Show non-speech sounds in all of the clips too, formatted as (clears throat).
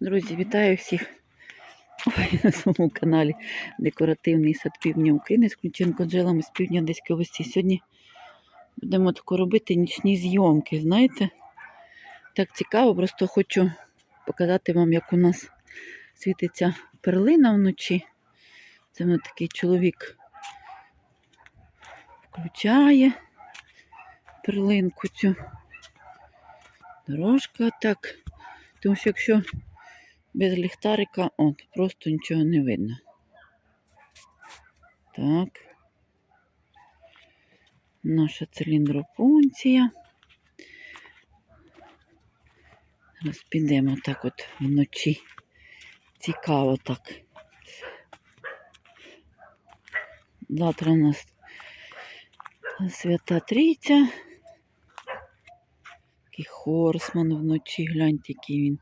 Друзі, вітаю всіх Ой, (laughs) на своєму каналі Декоративний сад півдня України з Ключенко джелами з півдня Одеської області. Сьогодні будемо тако робити нічні зйомки. Знаєте, так цікаво, просто хочу показати вам, як у нас світиться перлина вночі. Це мене такий чоловік включає перлинку цю. Дорожка так. Тому що якщо без ліхтарика, от, просто нічого не видно. Так. Наша циліндропункція. Зараз підемо так от вночі. Цікаво так. Завтра у нас свята трійця. Такий хорсман вночі, гляньте, який він.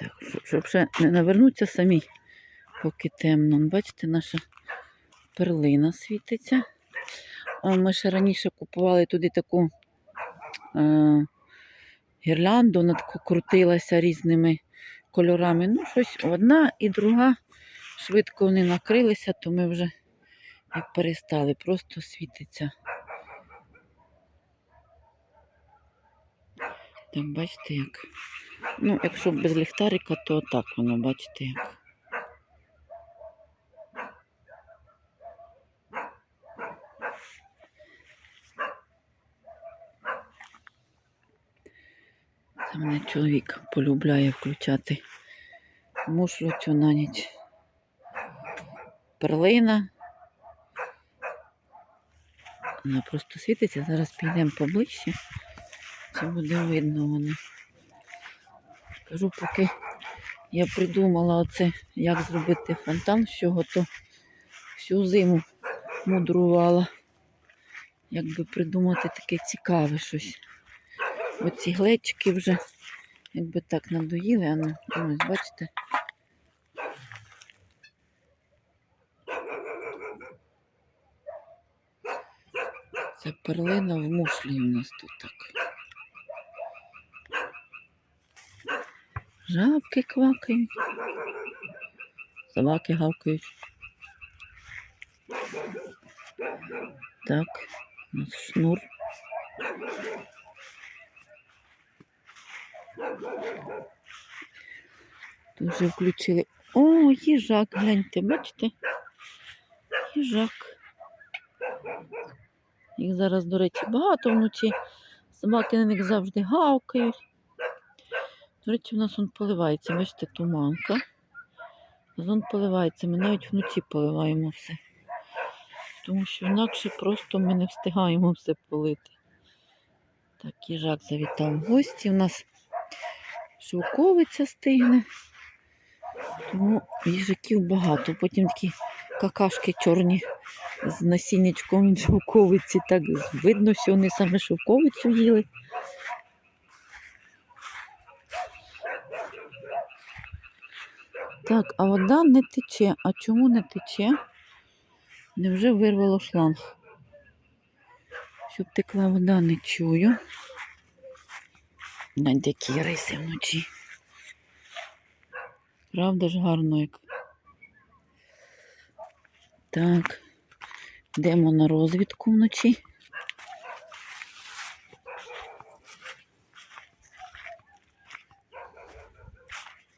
Так, щоб- ще не навернуться самі, поки темно. Бачите, наша перлина світиться. Ми ще раніше купували туди таку е, гірлянду, вона тако крутилася різними кольорами. Ну, щось одна і друга. Швидко вони накрилися, то ми вже як перестали, просто світиться. Так, бачите, як. Ну, якщо без ліхтарика, то так воно, бачите, як. Це мене чоловік полюбляє включати мушлю цю на ніч. Перлина. Вона просто світиться. Зараз підемо поближче. Це буде видно воно. Кажу, поки я придумала оце, як зробити фонтан, з чого то всю зиму мудрувала. Як би придумати таке цікаве щось. Оці глечики вже, якби так надоїли, а ну, бачите. Це перлина в мушлі у нас тут так. Жабки квакають. Собаки гавкають. Так, у нас шнур. Тут вже включили. О, їжак, гляньте, бачите? Їжак. Їх зараз, до речі, багато вночі. Собаки на них завжди гавкають. До речі, у нас он поливається, бачите, туманка. Зон поливається, ми навіть вночі поливаємо все. Тому що інакше просто ми не встигаємо все полити. Так, їжак завітав в гості. У нас шовковиця стигне. Тому їжаків багато. Потім такі какашки чорні з насіннячком шовковиці. Так видно, що вони саме шовковицю їли. Так, а вода не тече. А чому не тече? Невже вирвало шланг? Щоб текла вода, не чую. Гляньте, які риси вночі. Правда ж гарно як. Так, йдемо на розвідку вночі.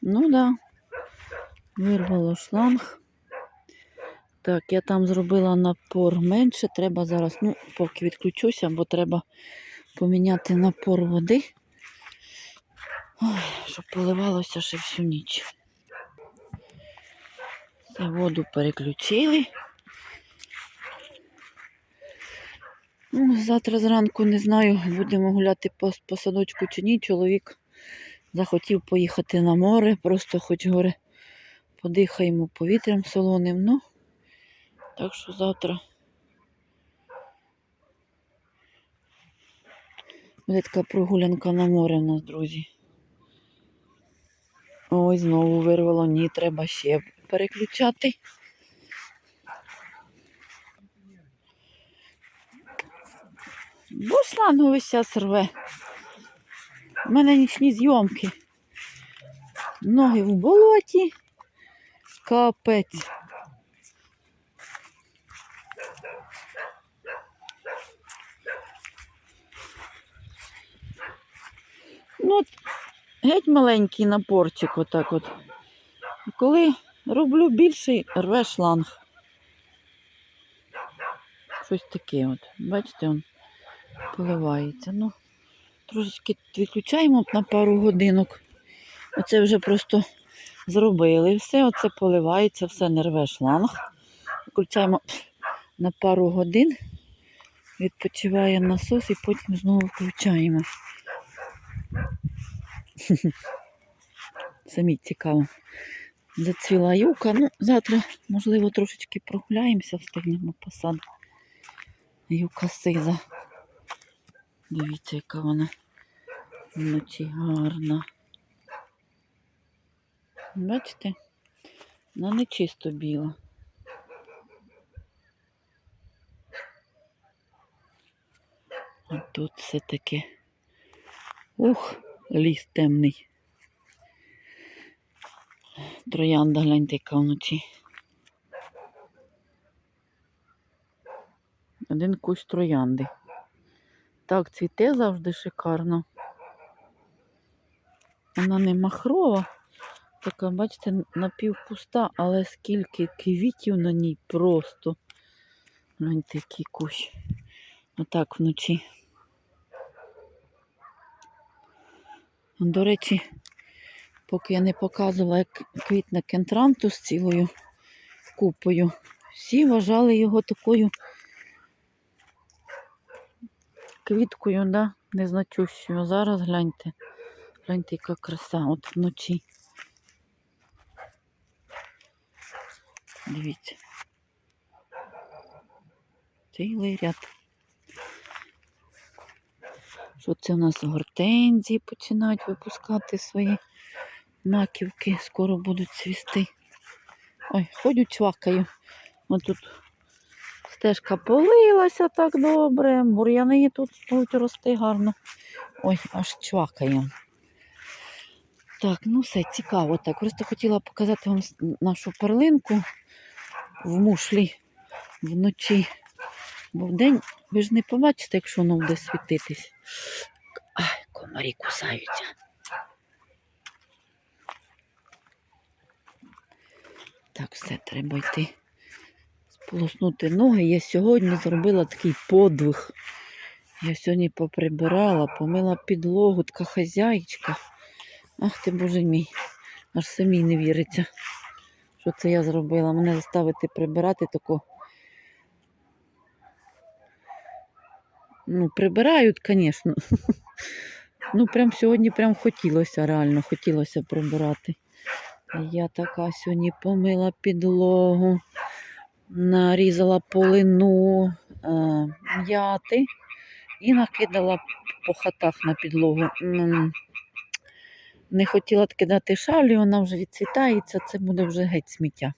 Ну да, вирвало шланг. Так, я там зробила напор менше. Треба зараз, ну, поки відключуся, бо треба поміняти напор води. Щоб поливалося ще всю ніч. Це воду переключили. Ну, завтра зранку не знаю, будемо гуляти по, по садочку чи ні. Чоловік захотів поїхати на море, просто хоч горе подихаємо повітрям солоним. Ну, так що завтра буде така прогулянка на море у нас, друзі. Ой, знову вирвало, ні, треба ще переключати. Бо шлангу весь час рве. У мене нічні зйомки. Ноги в болоті. Капець. Ну, от, геть маленький напорчик отак от. Коли роблю більший, рве шланг. Щось таке от. Бачите, он поливається. Ну, трошечки відключаємо на пару годинок. Оце вже просто зробили. Все оце поливається, все не рве шланг. Включаємо на пару годин, відпочиває насос і потім знову включаємо. (laughs) Самі цікаво. Зацвіла юка. Ну, завтра, можливо, трошечки прогуляємося, встигнемо посаду. Юка сиза. Дивіться, яка вона вночі гарна. Бачите? Вона не чисто біла. А тут все таки. Ух, ліс темний. Троянда, гляньте, яка вночі. Один кущ троянди. Так, цвіте завжди шикарно. Вона не махрова, така, бачите, напівпуста, але скільки квітів на ній просто. Гляньте, який кущ. Отак вночі. До речі, поки я не показувала, як квітне кентранту з цілою купою, всі вважали його такою квіткою, да, незначущою. Зараз гляньте. Гляньте, яка краса от вночі. Дивіться. Цілий ряд. Що це у нас гортензії починають випускати свої маківки, скоро будуть цвісти. Ой, ходю чвакаю. Ось тут стежка полилася так добре, бур'яни тут будуть рости гарно. Ой, аж чвакає. Так, ну все, цікаво так. Просто хотіла показати вам нашу перлинку в мушлі вночі. Бо вдень ви ж не побачите, якщо воно буде світитись. Ай, комарі кусаються. Так, все, треба йти. Сполоснути ноги. Я сьогодні зробила такий подвиг. Я сьогодні поприбирала, помила підлогу, така хазяїчка. Ах ти боже мій, аж самій не віриться, що це я зробила. Мене заставити прибирати тако. Ну, прибирають, звісно. (laughs) Ну, прям сьогодні прям хотілося, реально, хотілося прибирати. Я така сьогодні помила підлогу, нарізала полину е, м'яти і накидала по хатах на підлогу. Не хотіла кидати шалю, вона вже відцвітається, це буде вже геть сміття.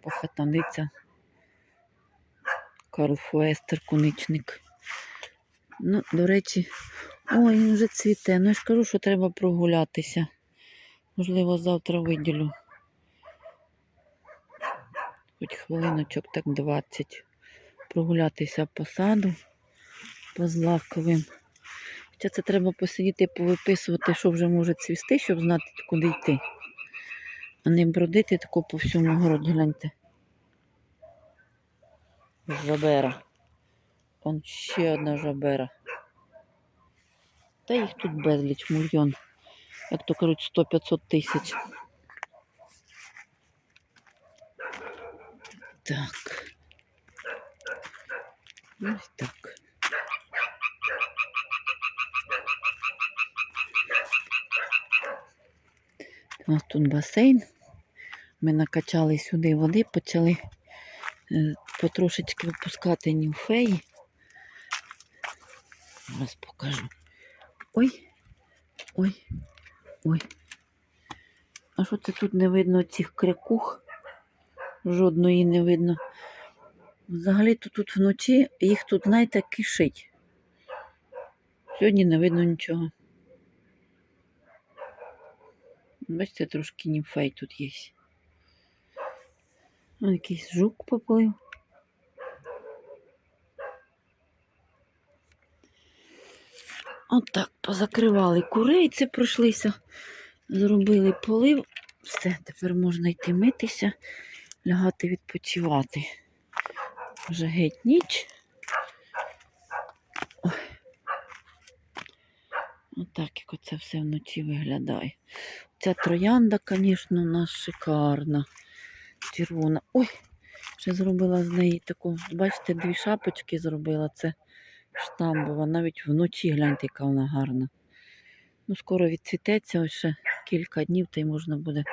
По хатам. Карл Фуестер, куничник. Ну, до речі, ой, він вже цвіте. Ну я ж кажу, що треба прогулятися. Можливо, завтра виділю. Хоч хвилиночок, так 20. Прогулятися по саду, по злаковим. Хоча це треба посидіти, повиписувати, що вже може цвісти, щоб знати, куди йти. А не бродити тако по всьому городі, гляньте. Жабера. Он ще одна жабера. Та їх тут безліч, мільйон. Як то кажуть, 100-500 тисяч. Так. Ось так. У нас тут басейн. Ми накачали сюди води, почали е, потрошечки випускати німфеї. Зараз покажу. Ой, ой, ой. А що це тут не видно цих крякух? Жодної не видно. Взагалі-то тут вночі їх тут, знаєте, кишить. Сьогодні не видно нічого. Бачите, трошки німфей тут є. О, якийсь жук поплив. Отак позакривали курейці, пройшлися, зробили полив. Все, тепер можна йти митися, лягати відпочивати. Вже геть ніч. Отак, як оце все вночі виглядає. Ця троянда, звісно, у нас шикарна. Червона. Ой, ще зробила з неї таку, бачите, дві шапочки зробила. Це штамбова. Навіть вночі гляньте, яка вона гарна. Ну, скоро відцвітеться, ось ще кілька днів, та й можна буде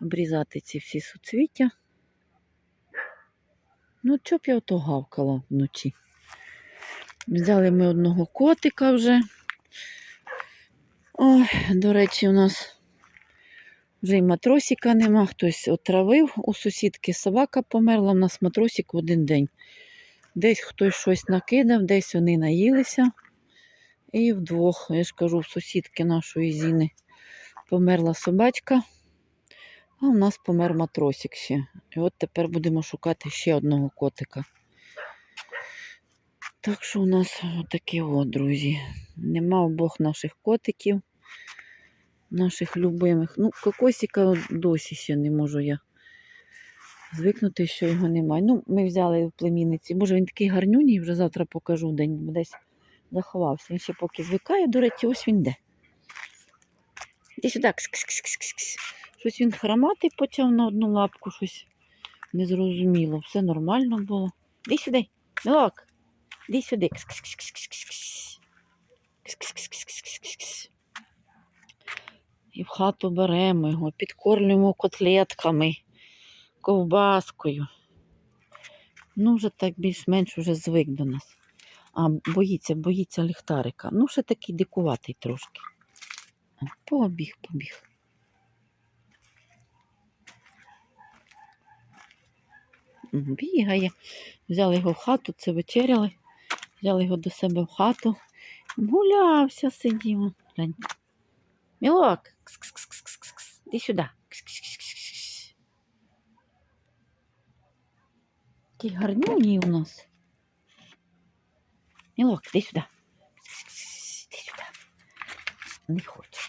обрізати ці всі суцвіття. Ну, чоб я ото гавкала вночі. Взяли ми одного котика вже. Ой, до речі, у нас вже й матросика нема, хтось отравив. У сусідки собака померла, у нас матросик в один день. Десь хтось щось накидав, десь вони наїлися. І вдвох, я ж кажу, в сусідки нашої Зіни померла собачка, а у нас помер матросик ще. І от тепер будемо шукати ще одного котика. Так що у нас таке от, друзі. Нема обох наших котиків, наших любимих. Ну, кокосика досі ще не можу я звикнути, що його немає. Ну, ми взяли в племінниці. Боже, він такий гарнюній, вже завтра покажу день, десь заховався. Він ще поки звикає, до речі, ось він де. -кс -кс. Щось він хромати почав на одну лапку, щось незрозуміло. Все нормально було. Іди сюди, мілок. Іди сюди. -кс -кс -кс -кс. Кс -кс -кс -кс -кс -кс -кс. І в хату беремо його, підкормлюємо котлетками, ковбаскою. Ну, вже так більш-менш уже звик до нас. А, боїться, боїться ліхтарика. Ну, ще такий дикуватий трошки. Побіг, побіг. Бігає. Взяли його в хату, це вечеряли. Взяли його до себе в хату. Гулявся, сидів. Мілок. Кс-кс-кс-кс-кс. Сюди. Такий гарнюній у нас. Мілок, іди сюди. Іди сюди. Не хоче.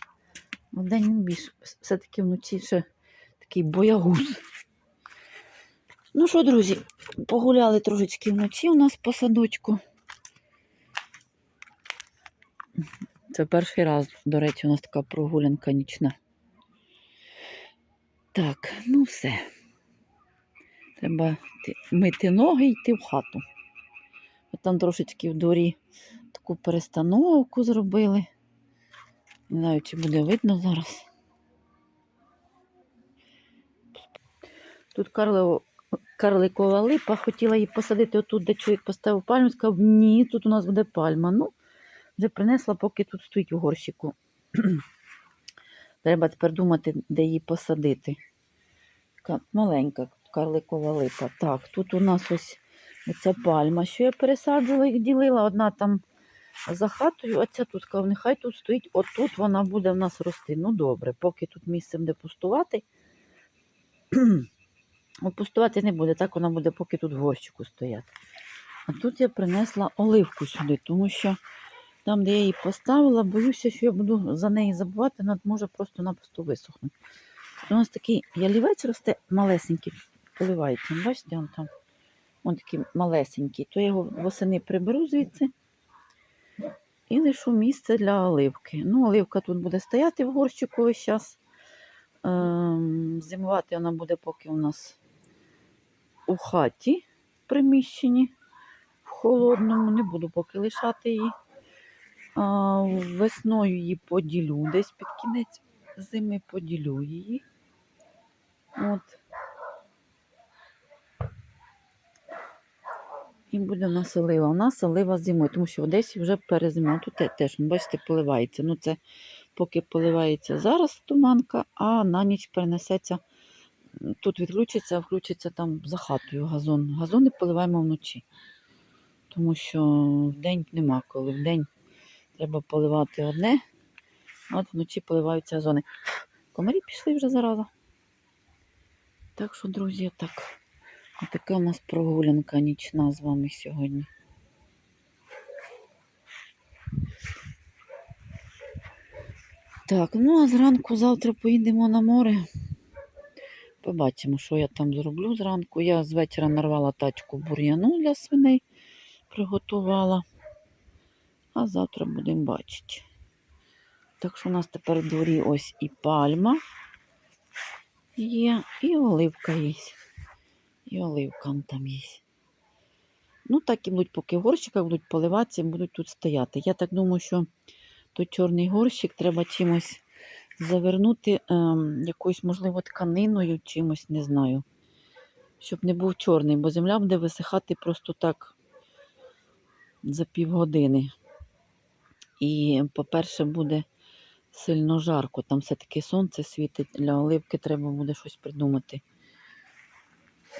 Вдень він більш все-таки вночі ще такий боягуз. Ну що, друзі, погуляли трошечки вночі у нас по садочку. Це перший раз, до речі, у нас така прогулянка нічна. Так, ну все. Треба мити ноги і йти в хату. От Там трошечки в дворі таку перестановку зробили. Не знаю, чи буде видно зараз. Тут Карло, карликова липа, хотіла її посадити отут, де чоловік поставив пальму, сказав, ні, тут у нас буде пальма. Ну, вже принесла, поки тут стоїть у горщику. (clears throat) Треба тепер думати, де її посадити. Маленька карликова липа. Так, тут у нас ось оця пальма, що я пересаджувала, їх ділила. Одна там за хатою, а ця тут кав, нехай тут стоїть, отут вона буде в нас рости. Ну добре, поки тут місце буде пустувати. (clears throat) От пустувати не буде, так вона буде, поки тут в горщику стояти. А тут я принесла оливку сюди, тому що там, де я її поставила, боюся, що я буду за неї забувати, вона може просто-напросто висохнути. У нас такий ялівець росте малесенький, поливається. Бачите, он там он такий малесенький. То я його восени приберу звідси і лишу місце для оливки. Ну, оливка тут буде стояти в горщику весь час. Ем, зимувати вона буде, поки у нас у хаті в приміщенні в холодному. Не буду поки лишати її. Весною її поділю, десь під кінець зими поділю її. От. І буде в нас олива. У нас олива зимою, тому що в Одесі вже перезимала. Тут теж, ну, бачите, поливається. Ну, це поки поливається зараз туманка, а на ніч перенесеться. Тут відключиться, а включиться там за хатою газон. Газони поливаємо вночі. Тому що в день нема коли. В день Треба поливати одне, от вночі поливаються озони. Комарі пішли вже зараза. Так що, друзі, так. Отака у нас прогулянка нічна з вами сьогодні. Так, ну а зранку завтра поїдемо на море. Побачимо, що я там зроблю зранку. Я з вечора нарвала тачку бур'яну для свиней, приготувала. А завтра будемо бачити. Так що у нас тепер в дворі ось і пальма є, і оливка є. І оливка там є. Ну, так і будуть, поки в горщиках будуть поливатися, будуть тут стояти. Я так думаю, що той чорний горщик треба чимось завернути, ем, якоюсь, можливо, тканиною, чимось, не знаю. Щоб не був чорний, бо земля буде висихати просто так за півгодини. І, по-перше, буде сильно жарко. Там все-таки сонце світить. Для оливки треба буде щось придумати.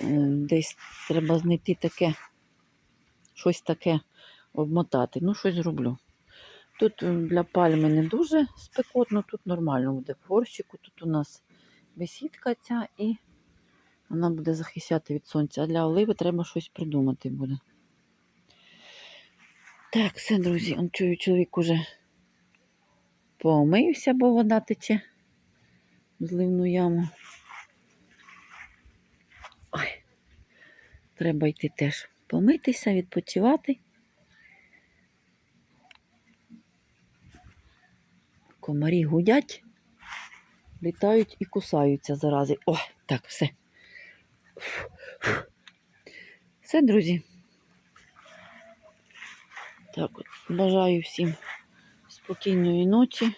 Е, Десь треба знайти таке, щось таке обмотати. Ну, щось зроблю. Тут для пальми не дуже спекотно, тут нормально буде горщику. Тут у нас бесідка ця і вона буде захищати від сонця. А для оливи треба щось придумати буде. Так, все, друзі, он чую, чоловік уже помився, бо вода тече в зливну яму. Ой, треба йти теж помитися, відпочивати. Комарі гудять, літають і кусаються зарази. О, так, все. Все, друзі. Так, от, бажаю всім спокійної ночі.